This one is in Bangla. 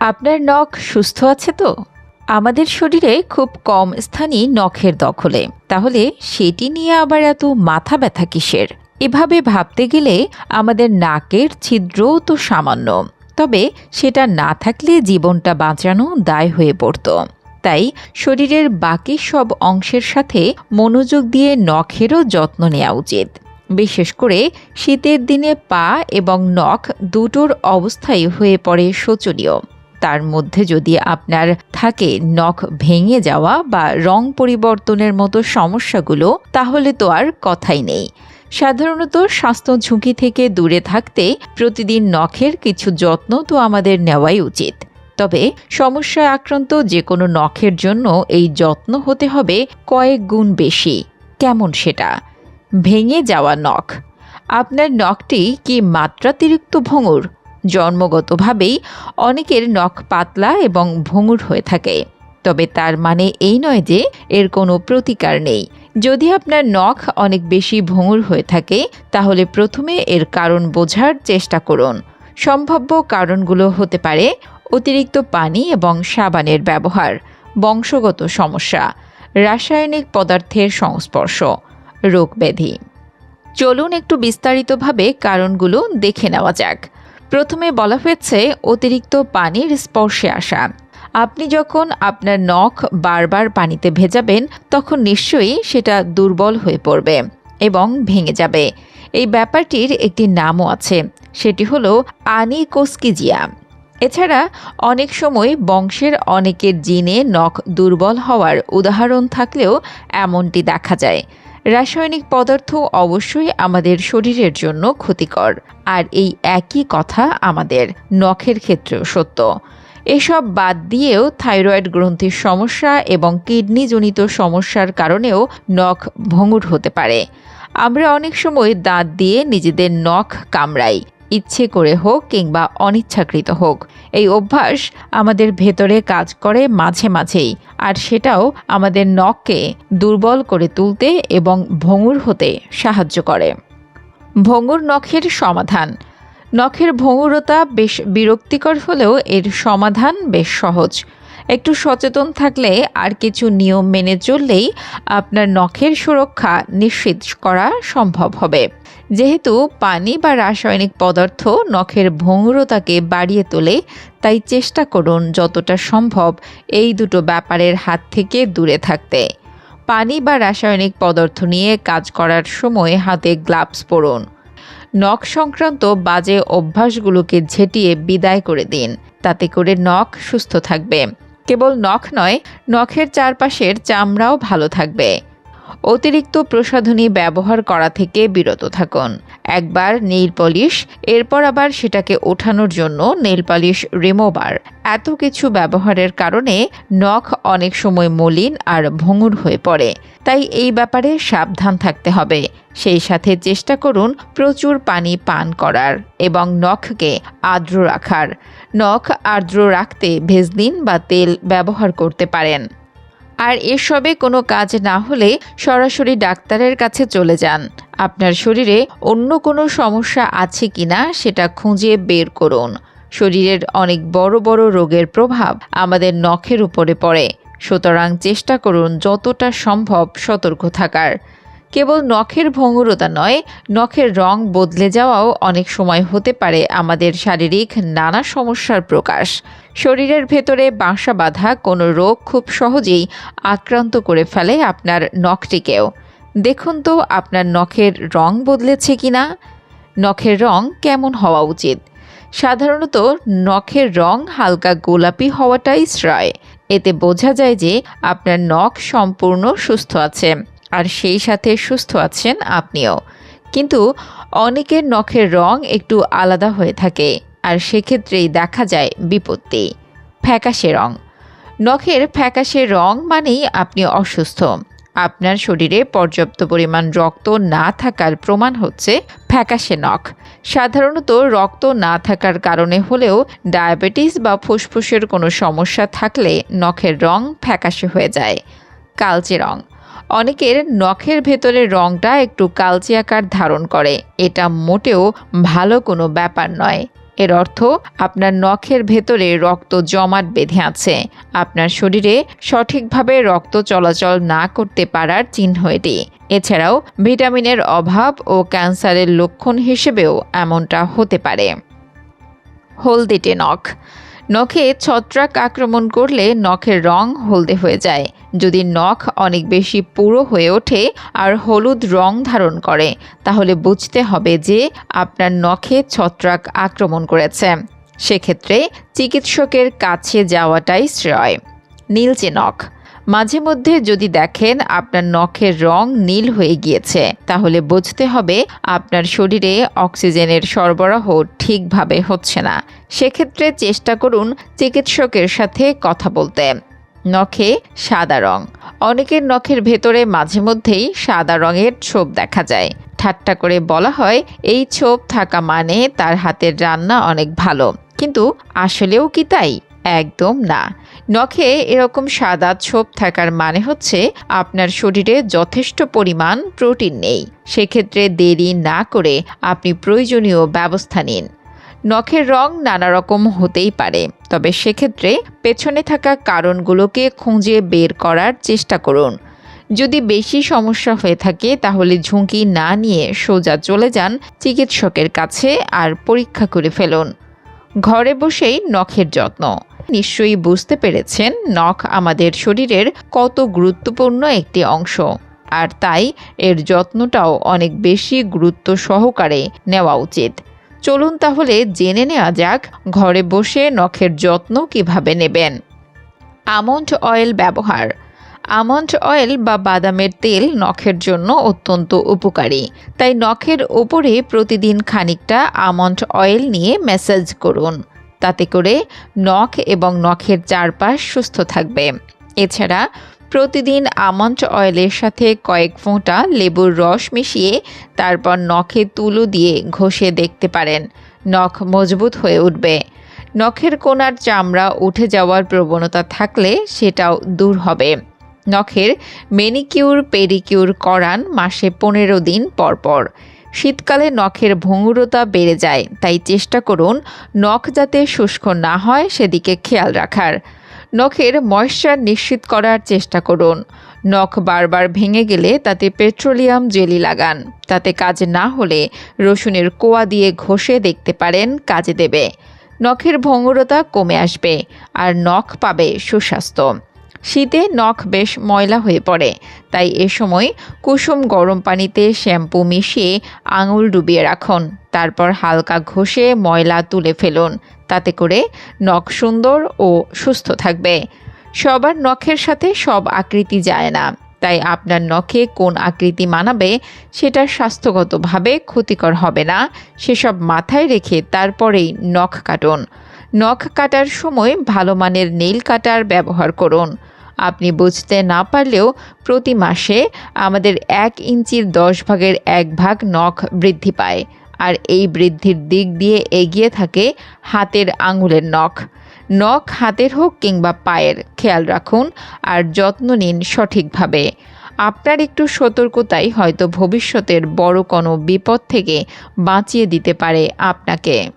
আপনার নখ সুস্থ আছে তো? আমাদের শরীরে খুব কম স্থানই নখের দখলে। তাহলে সেটি নিয়ে আবার এত মাথা ব্যথা কিসের? এভাবে ভাবতে গেলে আমাদের নাকের ছিদ্রও তো সামান্য। তবে সেটা না থাকলে জীবনটা বাঁচানো দায় হয়ে পড়ত। তাই শরীরের বাকি সব অংশের সাথে মনোযোগ দিয়ে নখেরও যত্ন নেওয়া উচিত। বিশেষ করে শীতের দিনে পা এবং নখ দুটোর অবস্থাই হয়ে পড়ে শোচনীয়। তার মধ্যে যদি আপনার থাকে নখ ভেঙে যাওয়া বা রং পরিবর্তনের মতো সমস্যাগুলো, তাহলে তো আর কথাই নেই। সাধারণত স্বাস্থ্য ঝুঁকি থেকে দূরে থাকতে প্রতিদিন নখের কিছু যত্ন তো আমাদের নেওয়াই উচিত। তবে সমস্যায় আক্রান্ত যে কোনো নখের জন্য এই যত্ন হতে হবে কয়েক গুণ বেশি। কেমন সেটা? ভেঙে যাওয়া নখ। আপনার নখটি কি মাত্রাতিরিক্ত ভঙ্গুর? জন্মগতভাবেই অনেকের নখ পাতলা এবং ভঙ্গুর হয়ে থাকে। তবে তার মানে এই নয় যে এর কোনো প্রতিকার নেই। যদি আপনার নখ অনেক বেশি ভঙ্গুর হয়ে থাকে, তাহলে প্রথমে এর কারণ বোঝার চেষ্টা করুন। সম্ভাব্য কারণগুলো হতে পারে অতিরিক্ত পানি এবং সাবানের ব্যবহার, বংশগত সমস্যা, রাসায়নিক পদার্থের সংস্পর্শ, রোগ ব্যাধি। চলুন একটু বিস্তারিতভাবে কারণগুলো দেখে নেওয়া যাক। প্রথমে বলা হয়েছে, অতিরিক্ত পানির স্পর্শে আসা। আপনি যখন আপনার নখ বারবার পানিতে ভেজাবেন, তখন নিশ্চয়ই সেটা দুর্বল হয়ে পড়বে এবং ভেঙে যাবে। এই ব্যাপারটির একটি নামও আছে, সেটি হলো আনিকোস্কিজিয়া। এছাড়া অনেক সময় বংশের অনেকের জিনে নখ দুর্বল হওয়ার উদাহরণ থাকলেও এমনটি দেখা যায়। রাসায়নিক পদার্থ অবশ্যই আমাদের শরীরের জন্য ক্ষতিকর। আর এই একই কথা আমাদের নখের ক্ষেত্রেও সত্য। এসব বাদ দিয়েও থাইরয়েড গ্রন্থির সমস্যা এবং কিডনিজনিত সমস্যার কারণেও নখ ভঙ্গুর হতে পারে। আমরা অনেক সময় দাঁত দিয়ে নিজেদের নখ কামড়াই। ইচ্ছে করে হোক কিংবা অনিচ্ছাকৃত হোক, এই অভ্যাস আমাদের ভেতরে কাজ করে মাঝে মাঝেই, আর সেটাও আমাদের নখকে দুর্বল করে তুলতে এবং ভঙ্গুর হতে সাহায্য করে। ভঙ্গুর নখের সমাধান। নখের ভঙ্গুরতা বেশ বিরক্তিকর হলেও এর সমাধান বেশ সহজ। একটু সচেতন থাকলে আর কিছু নিয়ম মেনে চললেই আপনার নখের সুরক্ষা নিশ্চিত করা সম্ভব হবে। যেহেতু পানি বা রাসায়নিক পদার্থ নখের ভঙ্গুরতাকে বাড়িয়ে তোলে, তাই চেষ্টা করুন যতটা সম্ভব এই দুটো ব্যাপারের হাত থেকে দূরে থাকতে। পানি বা রাসায়নিক পদার্থ নিয়ে কাজ করার সময় হাতে গ্লাভস পরুন। নখ সংক্রান্ত বাজে অভ্যাসগুলোকে ঝেঁটিয়ে বিদায় করে দিন। তাতে করে নখ সুস্থ থাকবে। কেবল নখ নয়, নখের চারপাশের চামড়াও ভালো থাকবে। অতিরিক্ত প্রসাধনী ব্যবহার করা থেকে বিরত থাকুন। একবার নেইল পলিশ, এরপর আবার সেটাকে ওঠানোর জন্য নেইল পলিশ রিমোভার। এত কিছু ব্যবহারের কারণে নখ অনেক সময় মলিন আর ভঙ্গুর হয়ে পড়ে। তাই এই ব্যাপারে সাবধান থাকতে হবে। সেই সাথে চেষ্টা করুন প্রচুর পানি পান করার এবং নখকে আর্দ্র রাখার। নখ আর্দ্র রাখতে ভেজলিন বা তেল ব্যবহার করতে পারেন। আর এসবে কোনো কাজ না হলে সরাসরি ডাক্তারের কাছে চলে যান। আপনার শরীরে অন্য কোনো সমস্যা আছে কিনা সেটা খুঁজে বের করুন। শরীরের অনেক বড় বড় রোগের প্রভাব আমাদের নখের উপরে পড়ে। সুতরাং চেষ্টা করুন যতটা সম্ভব সতর্ক থাকার। কেবল নখের ভঙ্গুরতা নয়, নখের রং বদলে যাওয়াও অনেক সময় হতে পারে আমাদের শারীরিক নানা সমস্যার প্রকাশ। শরীরের ভেতরে বাসা বাঁধা কোনো রোগ খুব সহজেই আক্রান্ত করে ফেলে আপনার নখটিকেও। দেখুন তো আপনার নখের রং বদলেছে কি না নখের রং কেমন হওয়া উচিত? সাধারণত নখের রং হালকা গোলাপি হওয়াটাই শ্রয়। এতে বোঝা যায় যে আপনার নখ সম্পূর্ণ সুস্থ আছে। আর সেই সাথে সুস্থ আছেন আপনিও। কিন্তু অনেকের নখের রং একটু আলাদা হয়ে থাকে, আর সেক্ষেত্রেই দেখা যায় বিপত্তি। ফ্যাকাশে রং। নখের ফ্যাকাশে রং মানেই আপনি অসুস্থ। আপনার শরীরে পর্যাপ্ত পরিমাণ রক্ত না থাকার প্রমাণ হচ্ছে ফ্যাকাশে নখ। সাধারণত রক্ত না থাকার কারণে হলেও ডায়াবেটিস বা ফুসফুসের কোনো সমস্যা থাকলে নখের রং ফ্যাকাশে হয়ে যায়। কালচে রং। অনেকের নখের ভেতরের রংটা একটু কালচে আকার ধারণ করে। এটা মোটেও ভালো কোনো ব্যাপার নয়। এর অর্থ আপনার নখের ভেতরে রক্ত জমাট বেঁধে আছে। আপনার শরীরে সঠিকভাবে রক্ত চলাচল না করতে পারার চিহ্ন এটি। এছাড়াও ভিটামিনের অভাব ও ক্যান্সারের লক্ষণ হিসেবেও এমনটা হতে পারে। হলদেটে নখ। নখে ছত্রাক আক্রমণ করলে নখের রং হলদে হয়ে যায়। যদি নখ অনেক বেশি পুরো হয়ে ওঠে আর হলুদ রং ধারণ করে, তাহলে বুঝতে হবে যে আপনার নখে ছত্রাক আক্রমণ করেছে। সেক্ষেত্রে চিকিৎসকের কাছে যাওয়াটাই শ্রেয়। নীলচে নখ। মাঝে মধ্যে যদি দেখেন আপনার নখের রং নীল হয়ে গিয়েছে, তাহলে বুঝতে হবে আপনার শরীরে অক্সিজেনের সরবরাহ ঠিকভাবে হচ্ছে না। সেক্ষেত্রে চেষ্টা করুন চিকিৎসকের সাথে কথা বলতে। নখে সাদা রং। অনেকের নখের ভেতরে মাঝে মধ্যেই সাদা রঙের ছোপ দেখা যায়। ঠাট্টা করে বলা হয়, এই ছোপ থাকা মানে তার হাতের রান্না অনেক ভালো। কিন্তু আসলেও কি তাই? একদম না। নখে এরকম সাদা ছোপ থাকার মানে হচ্ছে আপনার শরীরে যথেষ্ট পরিমাণ প্রোটিন নেই। সেক্ষেত্রে দেরি না করে আপনি প্রয়োজনীয় ব্যবস্থা নিন। নখের রং নানা রকম হতেই পারে। তবে সেক্ষেত্রে পেছনে থাকা কারণগুলোকে খুঁজে বের করার চেষ্টা করুন। যদি বেশি সমস্যা হয়ে থাকে, তাহলে ঝুঁকি না নিয়ে সোজা চলে যান চিকিৎসকের কাছে আর পরীক্ষা করে ফেলুন। ঘরে বসেই নখের যত্ন। নিশ্চয়ই বুঝতে পেরেছেন, নখ আমাদের শরীরের কত গুরুত্বপূর্ণ একটি অংশ। আর তাই এর যত্নটাও অনেক বেশি গুরুত্ব সহকারে নেওয়া উচিত। চলুন তাহলে জেনে নেওয়া যাক ঘরে বসে নখের যত্ন কীভাবে নেবেন। আমন্ড অয়েল ব্যবহার। আমন্ড অয়েল বা বাদামের তেল নখের জন্য অত্যন্ত উপকারী। তাই নখের ওপরে প্রতিদিন খানিকটা আমন্ড অয়েল নিয়ে ম্যাসাজ করুন। তাতে করে নখ এবং নখের চারপাশ সুস্থ থাকবে। এছাড়া প্রতিদিন আমন্ড অয়েলের সাথে কয়েক ফোঁটা লেবুর রস মিশিয়ে তারপর নখে তুলো দিয়ে ঘষে দেখতে পারেন। নখ মজবুত হয়ে উঠবে। নখের কোনার চামড়া উঠে যাওয়ার প্রবণতা থাকলে সেটাও দূর হবে। নখের মেনিকিউর, পেডিকিউর করান মাসে পনেরো দিন পরপর। শীতকালে নখের ভঙ্গুরতা বেড়ে যায়, তাই চেষ্টা করুন নখ যাতে শুষ্ক না হয় সেদিকে খেয়াল রাখার। নখের ময়শ্চার নিশ্চিত করার চেষ্টা করুন। নখ বারবার ভেঙে গেলে তাতে পেট্রোলিয়াম জেলি লাগান। তাতে কাজ না হলে রসুনের কোয়া দিয়ে ঘষে দেখতে পারেন, কাজে দেবে। নখের ভঙ্গুরতা কমে আসবে, আর নখ পাবে সুস্বাস্থ্য। শীতে নখ বেশ ময়লা হয়ে পড়ে। তাই এ সময় কুসুম গরম পানিতে শ্যাম্পু মিশিয়ে আঙুল ডুবিয়ে রাখুন। তারপর হালকা ঘষে ময়লা তুলে ফেলুন। তাতে করে নখ সুন্দর ও সুস্থ থাকবে। সবার নখের সাথে সব আকৃতি যায় না। তাই আপনার নখে কোন আকৃতি মানাবে সেটা স্বাস্থ্যগতভাবে ক্ষতিকর হবে না। সেসব মাথায় রেখে তারপরেই নখ কাটুন। নখ কাটার সময় ভালো মানের নীল কাটার ব্যবহার করুন। আপনি বুঝতে না পারলেও প্রতি মাসে আমাদের এক ইঞ্চির দশ ভাগের এক ভাগ নখ বৃদ্ধি পায়। আর এই বৃদ্ধির দিক দিয়ে এগিয়ে থাকে হাতের আঙুলের নখ। নখ হাতের হোক কিংবা পায়ের, খেয়াল রাখুন আর যত্ন নিন সঠিকভাবে। আপনার একটু সতর্কতাই হয়তো ভবিষ্যতের বড় কোনো বিপদ থেকে বাঁচিয়ে দিতে পারে আপনাকে।